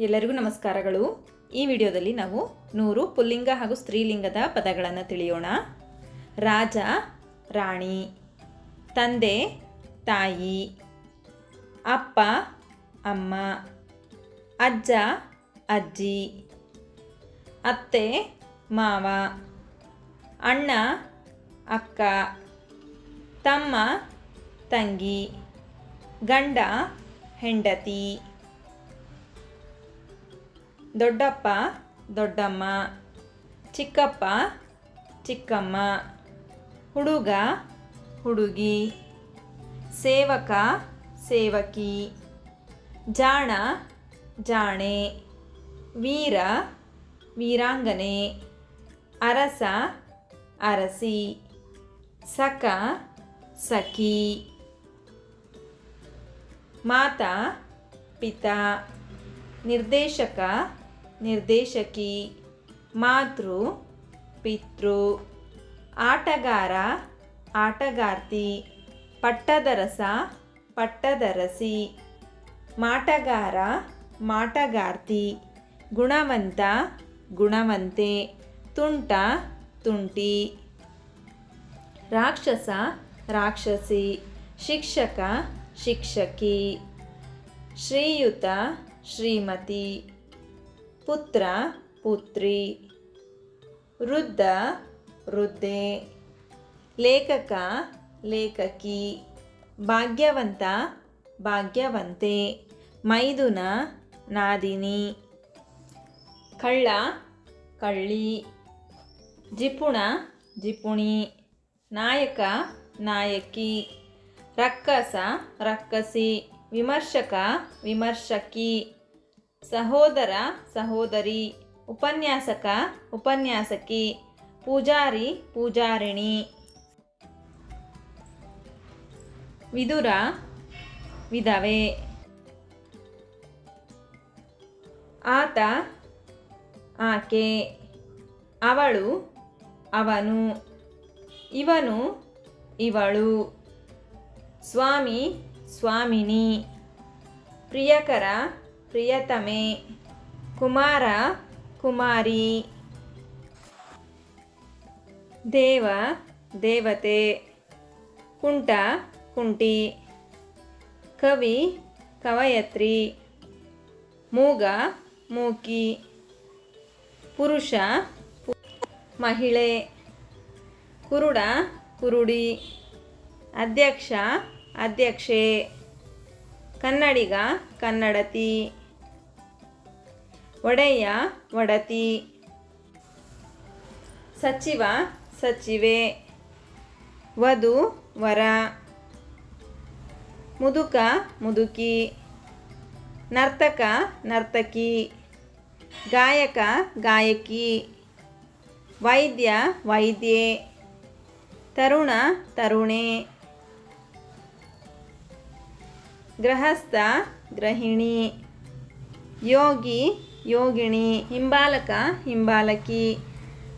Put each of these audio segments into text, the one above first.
ಎಲ್ಲರಿಗೂ ನಮಸ್ಕಾರಗಳು. ಈ ವಿಡಿಯೋದಲ್ಲಿ ನಾವು ನೂರು ಪುಲ್ಲಿಂಗ ಹಾಗೂ ಸ್ತ್ರೀಲಿಂಗದ ಪದಗಳನ್ನು ತಿಳಿಯೋಣ. ರಾಜ, ರಾಣಿ, ತಂದೆ, ತಾಯಿ, ಅಪ್ಪ, ಅಮ್ಮ, ಅಜ್ಜ, ಅಜ್ಜಿ, ಅತ್ತೆ, ಮಾವ, ಅಣ್ಣ, ಅಕ್ಕ, ತಮ್ಮ, ತಂಗಿ. ಗಂಡ, ಹೆಂಡತಿ, ದೊಡ್ಡಪ್ಪ, ದೊಡ್ಡಮ್ಮ, ಚಿಕ್ಕಪ್ಪ, ಚಿಕ್ಕಮ್ಮ, ಹುಡುಗ, ಹುಡುಗಿ, ಸೇವಕ, ಸೇವಕಿ, ಜಾಣ, ಜಾಣೆ, ವೀರ, ವೀರಾಂಗನೆ, ಅರಸ, ಅರಸಿ ಸಕ ಸಖಿ. ಮಾತಾ, ಪಿತಾ, ನಿರ್ದೇಶಕ, ನಿರ್ದೇಶಕಿ, ಮಾತೃ, ಪಿತೃ, ಆಟಗಾರ, ಆಟಗಾರ್ತಿ, ಪಟ್ಟದರಸ, ಪಟ್ಟದರಸಿ, ಮಾಟಗಾರ, ಮಾಟಗಾರ್ತಿ, ಗುಣವಂತ, ಗುಣವಂತೆ, ತುಂಟ, ತುಂಟಿ, ರಾಕ್ಷಸ, ರಾಕ್ಷಸಿ, ಶಿಕ್ಷಕ ಶಿಕ್ಷಕಿ, ಶ್ರೀಯುತ, ಶ್ರೀಮತಿ, ಪುತ್ರ, ಪುತ್ರಿ, ವೃದ್ಧ, ವೃದ್ಧೆ, ಲೇಖಕ, ಲೇಖಕಿ, ಭಾಗ್ಯವಂತ, ಭಾಗ್ಯವಂತೆ, ಮೈದುನ, ನಾದಿನಿ, ಕಳ್ಳ, ಕಳ್ಳಿ, ಜಿಪುಣ, ಜಿಪುಣಿ, ನಾಯಕ, ನಾಯಕಿ. ರಕ್ಕಸ, ರಕ್ಕಸಿ, ವಿಮರ್ಶಕ, ವಿಮರ್ಶಕಿ, ಸಹೋದರ, ಸಹೋದರಿ, ಉಪನ್ಯಾಸಕ, ಉಪನ್ಯಾಸಕಿ, ಪೂಜಾರಿ, ಪೂಜಾರಿಣಿ. ವಿದುರ, ವಿಧವೆ. ಆತ, ಆಕೆ. ಅವಳು, ಅವನು. ಇವನು, ಇವಳು. ಸ್ವಾಮಿ, ಸ್ವಾಮಿನಿ, ಪ್ರಿಯಕರ, ಪ್ರಿಯತಮೆ, ಕುಮಾರ, ಕುಮಾರಿ, ದೇವ, ದೇವತೆ, ಕುಂಟ, ಕುಂಟಿ, ಕವಿ, ಕವಯತ್ರಿ, ಮೂಗ, ಮೂಕಿ, ಪುರುಷ ಮಹಿಳೆ, ಕುರುಡ, ಕುರುಡಿ, ಅಧ್ಯಕ್ಷ ಅಧ್ಯಕ್ಷೆ, ಕನ್ನಡಿಗ, ಕನ್ನಡತಿ, ಒಡೆಯ, ಒಡತಿ, ಸಚಿವ, ಸಚಿವೆ, ವಧು, ವರ, ಮುದುಕ, ಮುದುಕಿ, ನರ್ತಕ, ನರ್ತಕಿ, ಗಾಯಕ, ಗಾಯಕಿ, ವೈದ್ಯ, ವೈದ್ಯೆ, ತರುಣ, ತರುಣೆ. ಗೃಹಸ್ಥ, ಗೃಹಿಣಿ, ಯೋಗಿ, ಯೋಗಿಣಿ, ಹಿಂಬಾಲಕ, ಹಿಂಬಾಲಕಿ,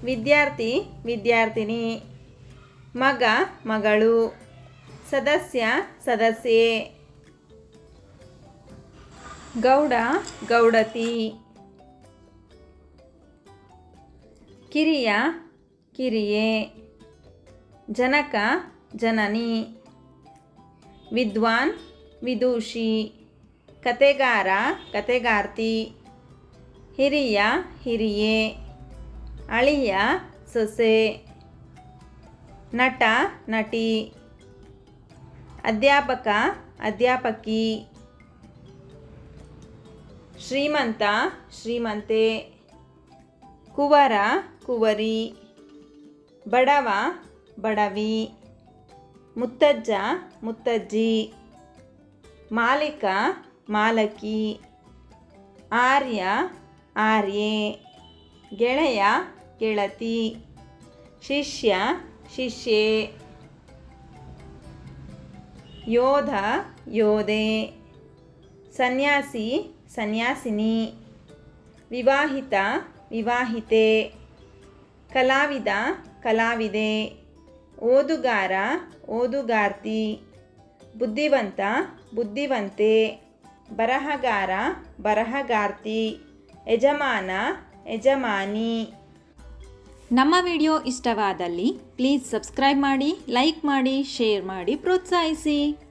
ವಿದ್ಯಾರ್ಥಿ, ವಿದ್ಯಾರ್ಥಿನಿ, ಮಗ, ಮಗಳು, ಸದಸ್ಯ, ಸದಸ್ಯೆ, ಗೌಡ, ಗೌಡತಿ, ಕಿರಿಯ, ಕಿರಿಯೆ, ಜನಕ, ಜನನಿ, ವಿದ್ವಾನ್ ವಿದೂಷಿ, ಕತೆಗಾರ, ಕತೆಗಾರ್ತಿ, ಹಿರಿಯ, ಹಿರಿಯೇ, ಅಳಿಯ, ಸೊಸೆ, ನಟ, ನಟಿ, ಅಧ್ಯಾಪಕ, ಅಧ್ಯಾಪಕಿ, ಶ್ರೀಮಂತ, ಶ್ರೀಮಂತೆ, ಕುವರ, ಕುವರಿ, ಬಡವ, ಬಡವಿ, ಮುತ್ತಜ್ಜ, ಮುತ್ತಜ್ಜಿ. ಮಾಲೀಕ, ಮಾಲಕಿ, ಆರ್ಯ, ಆರ್ಯೆ, ಗೆಳೆಯ, ಗೆಳತಿ, ಶಿಷ್ಯ, ಶಿಷ್ಯೆ, ಯೋಧ, ಯೋಧೆ, ಸನ್ಯಾಸಿ, ಸನ್ಯಾಸಿನಿ, ವಿವಾಹಿತ, ವಿವಾಹಿತೆ, ಕಲಾವಿದ, ಕಲಾವಿದೆ, ಓದುಗಾರ, ಓದುಗಾರ್ತಿ. ಬುದ್ಧಿವಂತ, ಬುದ್ಧಿವಂತೆ, ಬರಹಗಾರ, ಬರಹಗಾರ್ತಿ, ಯಜಮಾನ, ಯಜಮಾನಿ. ನಮ್ಮ ವಿಡಿಯೋ ಇಷ್ಟವಾದಲ್ಲಿ ಪ್ಲೀಸ್ ಸಬ್ಸ್ಕ್ರೈಬ್ ಮಾಡಿ, ಲೈಕ್ ಮಾಡಿ, ಶೇರ್ ಮಾಡಿ, ಪ್ರೋತ್ಸಾಹಿಸಿ.